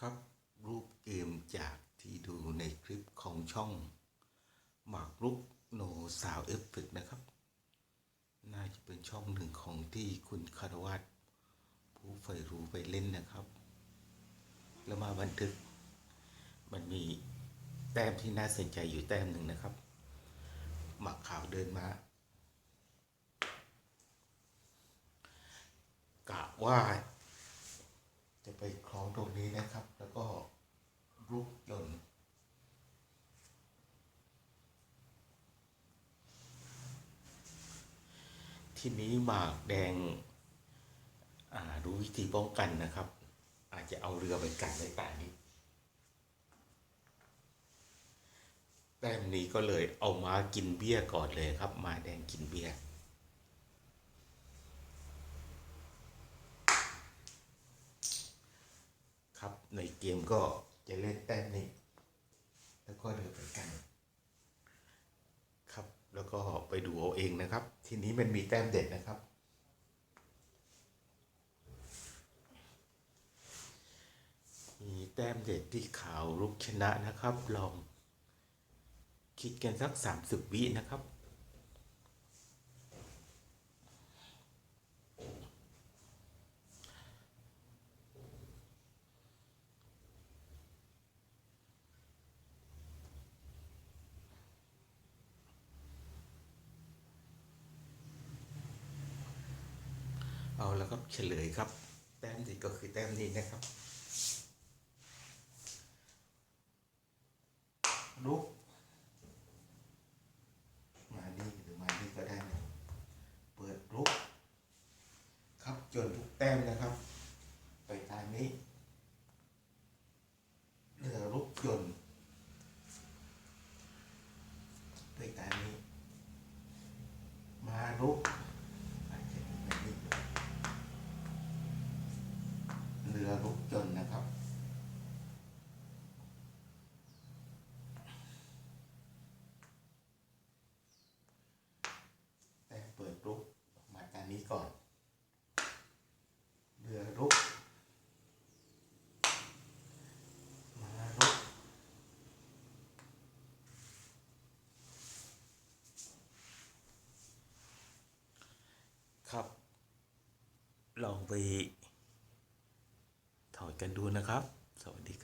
ครับรูปเกมจากที่ดูในคลิปของช่องหมากรุกโนสาวเอฟเฟกนะครับ น่าจะเป็นช่องหนึ่งของที่คุณคารวัตผู้ใฝ่รู้ไปเล่นนะครับ แล้วมาบันทึก มันมีแต้มที่น่าสนใจอยู่แต้มหนึ่งนะครับ หมากขาวเดินมา กะว่า คล้องตรงนี้นะครับ แล้วก็รูปยนต์ทีนี้หมากแดงอ่ารู้วิธีป้องกันนะครับ อาจจะเอาเรือไปกันในป่านี้แต้มนี้ก็เลยเอามากินเบี้ยก่อนเลยครับ มาแดงกินเบี้ย ครับ ในเกมก็จะเล่นแต้มนี้ แล้วก็เดินไปกัน ครับแล้วก็ไปดูเอาเองนะครับ ทีนี้มันมีแต้มเด็ดนะครับ มีแต้มเด็ดที่ขาวรุกชนะนะครับ ลองคิดกันสักสามสิบวินะครับ เอาแล้วครับเฉลยครับ แต้มเด็ดก็คือแต้มนี้นะครับลุกมานี่หรือมานี่ก็ได้นะเปิดลุกครับจนทุกแต้มนะครับ ไปทางนี้เรือลุกยนไปทางนี้ มาลุกอาจจะเป็นแบบนี้เรือลุกยนต์นะครับ แต่เปิดลุกมาทางนี้ก่อน เรือลุก มาลุก ครับ ลองไปถอดกันดูนะครับ สวัสดีครับ